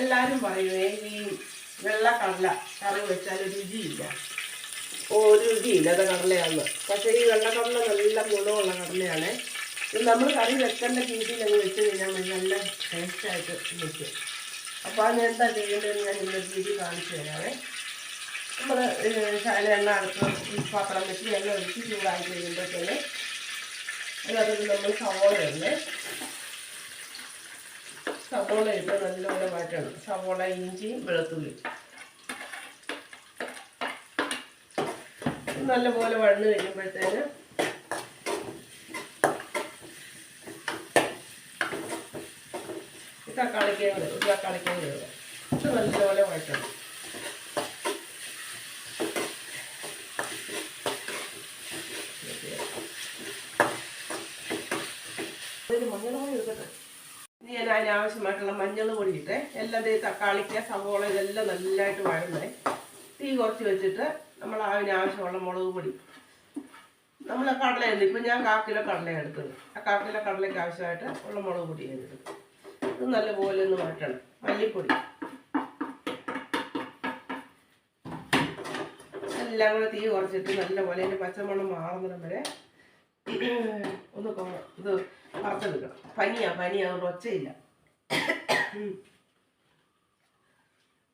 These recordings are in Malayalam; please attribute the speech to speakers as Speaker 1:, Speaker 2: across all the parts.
Speaker 1: എല്ലാവരും പറയുവേ ഈ വെള്ള കടല കറി വെച്ചാൽ രുചിയില്ല. ഒരു രുചിയില്ലാത്ത കടലയാണ് പക്ഷേ ഈ വെള്ളക്കടല നല്ല ഗുണമുള്ള കടലയാണ്. നമ്മൾ കറി വെക്കേണ്ട രീതിയിൽ അങ്ങ് വെച്ച് കഴിഞ്ഞാൽ നല്ല ടേസ്റ്റായിട്ട് വെച്ചു. അപ്പോൾ അതിന് എന്താ ചെയ്യേണ്ടതെന്ന് ഞാൻ ഇന്നൊരു രീതി കാണിച്ചു തരാവേ. നമ്മൾ ശാല എണ്ണ അടുത്ത് പാത്രം വെച്ച് എണ്ണ ഒഴിച്ച് ചൂടാക്കി കഴിയുമ്പോഴത്തേന് അതിനകത്ത് നമ്മൾ സവോള സവോള ഇട്ട് നല്ലപോലെ മാറ്റണം സവോള ഇഞ്ചിയും വെളുത്തുള്ളി. നല്ലപോലെ വഴന്ന് കഴിയുമ്പോഴത്തേന് ഒരു ഇടുക. ഇത് നല്ലപോലെ വഴറ്റണം. ഒരു എടുക്കട്ടെ ഇനി ഞാൻ അതിനാവശ്യമായിട്ടുള്ള മഞ്ഞൾ പൊടി എല്ലാം ദേ തക്കാളിക്ക സവോള ഇതെല്ലാം നല്ലതായിട്ട് വഴന്നേ. തീ കുറച്ച് വെച്ചിട്ട് നമ്മൾ അതിനാവശ്യമുള്ള മുളക് പൊടി. നമ്മൾ കടലയുണ്ട് ഇപ്പം ഞാൻ കാ കടലയാണ് എടുത്തത്. ആ കാ കടലയ്ക്ക് ആവശ്യമായിട്ട് ഉള്ള മുളക് പൊടി ഞാൻ എടുത്തു. ഇത് നല്ലപോലെ ഒന്ന് മാറ്റണം മല്ലിപ്പൊടി. എല്ലാം കൂടെ തീ കുറച്ചിട്ട് നല്ലപോലെ അതിന്റെ പച്ചമണം മാറുന്നിടം വരെ ഒന്ന് ഇത് വറുത്തെടുക്കണം പനിയാ പനിയാ അതുകൊണ്ട് ഒച്ചയില്ല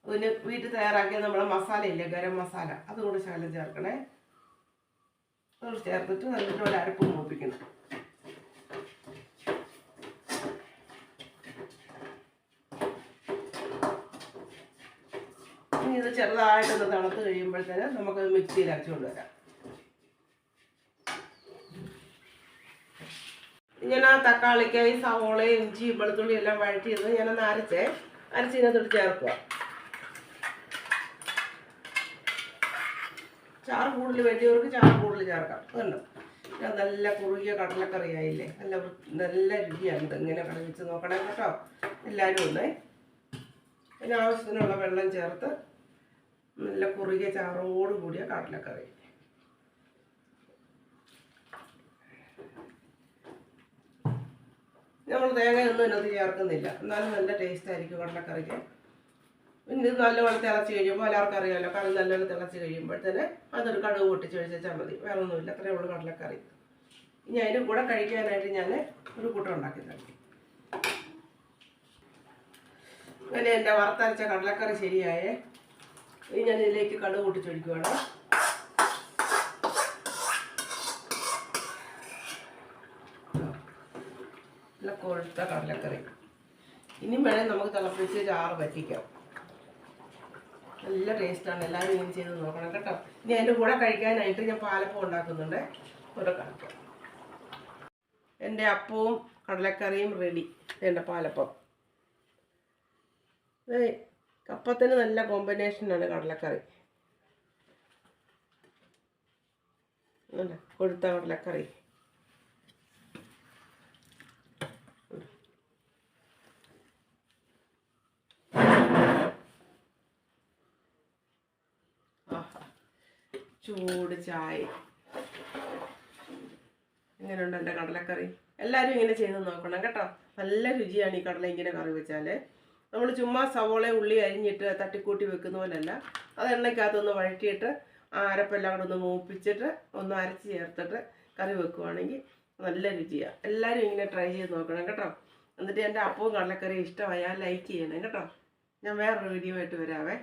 Speaker 1: പിന്നെ വീട്ടിൽ തയ്യാറാക്കിയ നമ്മളെ മസാല ഇല്ലേ ഗരം മസാല അതും കൂടെ ശകലം ചേർക്കണേ അതുകൂടെ ചേർത്തിട്ട് നല്ലപോലെ അരപ്പ് മൂപ്പിക്കണം ഇനി ഇത് ചെറുതായിട്ടൊന്ന് തണുത്ത് കഴിയുമ്പോഴത്തേന് നമുക്കത് മിക്സിയിൽ അരച്ചുകൊണ്ട് വരാം. ഞാൻ ആ തക്കാളിക്കായി സവോള ഇഞ്ചി വെളുത്തുള്ളി എല്ലാം വഴറ്റിയത് ഞാനൊന്ന് അരച്ചേ അരച്ച് ഇതിനകത്തോട്ട് ചേർക്കുക. ചാറ് കൂടുതൽ വേണ്ടിയവർക്ക് ചാറ് കൂടുതൽ ചേർക്കാം. അതുണ്ടോ ഞാൻ നല്ല കുറുകിയ കടലക്കറിയായില്ലേ? നല്ല നല്ല രുചിയാണ് ഇത്. ഇങ്ങനെ വെച്ച് നോക്കണേ കേട്ടോ. എല്ലാവരും ഒന്നേ. അതിന് ആവശ്യത്തിനുള്ള വെള്ളം ചേർത്ത് നല്ല കുറുകിയ ചാറോട് കൂടിയ കടലക്കറി. നമ്മൾ തേങ്ങയൊന്നും ഇതിനകത്ത് ചേർക്കുന്നില്ല എന്നാലും നല്ല ടേസ്റ്റ് ആയിരിക്കും കടലക്കറിക്ക്. പിന്നെ ഇത് നല്ലപോലെ തിളച്ച് കഴിയുമ്പോൾ എല്ലാവർക്കും അറിയാമല്ലോ കറി നല്ലപോലെ തിളച്ച് കഴിയുമ്പോഴത്തേന് അതൊരു കടുക് പൊട്ടിച്ച് ഒഴിച്ചാൽ മതി. വേറെ ഒന്നുമില്ല അത്രയേ ഉള്ളൂ കടലക്കറി. ഇനി അതിന്റെ കൂടെ കഴിക്കാനായിട്ട് ഞാൻ ഒരു കൂട്ടം ഉണ്ടാക്കി തരാം. അങ്ങനെ എന്റെ വറുത്തരച്ച കടലക്കറി ശരിയായേ. ഇനി ഞാൻ ഇതിലേക്ക് കടുക് പൊട്ടിച്ചൊഴിക്കുവാണ് നല്ല കൊഴുത്ത കടലക്കറി. ഇനി വേണേൽ നമുക്ക് തിളപ്പിച്ച് ചാറ് പറ്റിക്കാം നല്ല ടേസ്റ്റാണ് എല്ലാവരും ഇങ്ങനെ ചെയ്ത് നോക്കണം കേട്ടോ. ഇനി അതിന്റെ കൂടെ കഴിക്കാനായിട്ട് ഞാൻ പാലപ്പം ഉണ്ടാക്കുന്നുണ്ട്. കൂടെ കാണിക്കാം. എന്റെ അപ്പവും കടലക്കറിയും റെഡി എന്റെ പാലപ്പം. കപ്പത്തിന് നല്ല കോമ്പിനേഷനാണ് കടലക്കറി. കൊഴുത്ത കടലക്കറി. ചൂട് ചായ. എങ്ങനെയുണ്ട് എന്റെ കടലക്കറി? എല്ലാവരും ഇങ്ങനെ ചെയ്ത് നോക്കണം കേട്ടോ. നല്ല രുചിയാണ് ഈ കടല ഇങ്ങനെ കറി വെച്ചാൽ നമ്മൾ ചുമ്മാ സവോള ഉള്ളി അരിഞ്ഞിട്ട് തട്ടിക്കൂട്ടി വെക്കുന്ന പോലെയല്ല അത് എണ്ണയ്ക്കകത്തൊന്ന് വഴറ്റിയിട്ട് ആ അരപ്പെല്ലാം കൂടെ ഒന്ന് മൂപ്പിച്ചിട്ട് ഒന്ന് അരച്ച് ചേർത്തിട്ട് കറി വെക്കുവാണെങ്കിൽ നല്ല രുചിയാണ് എല്ലാവരും ഇങ്ങനെ ട്രൈ ചെയ്ത് നോക്കണം കേട്ടോ. എന്നിട്ട് എന്റെ അപ്പവും കടലക്കറി ഇഷ്ടമായാൽ ലൈക്ക് ചെയ്യണം കേട്ടോ. ഞാൻ വേറൊരു വീഡിയോ ആയിട്ട് വരാവേ.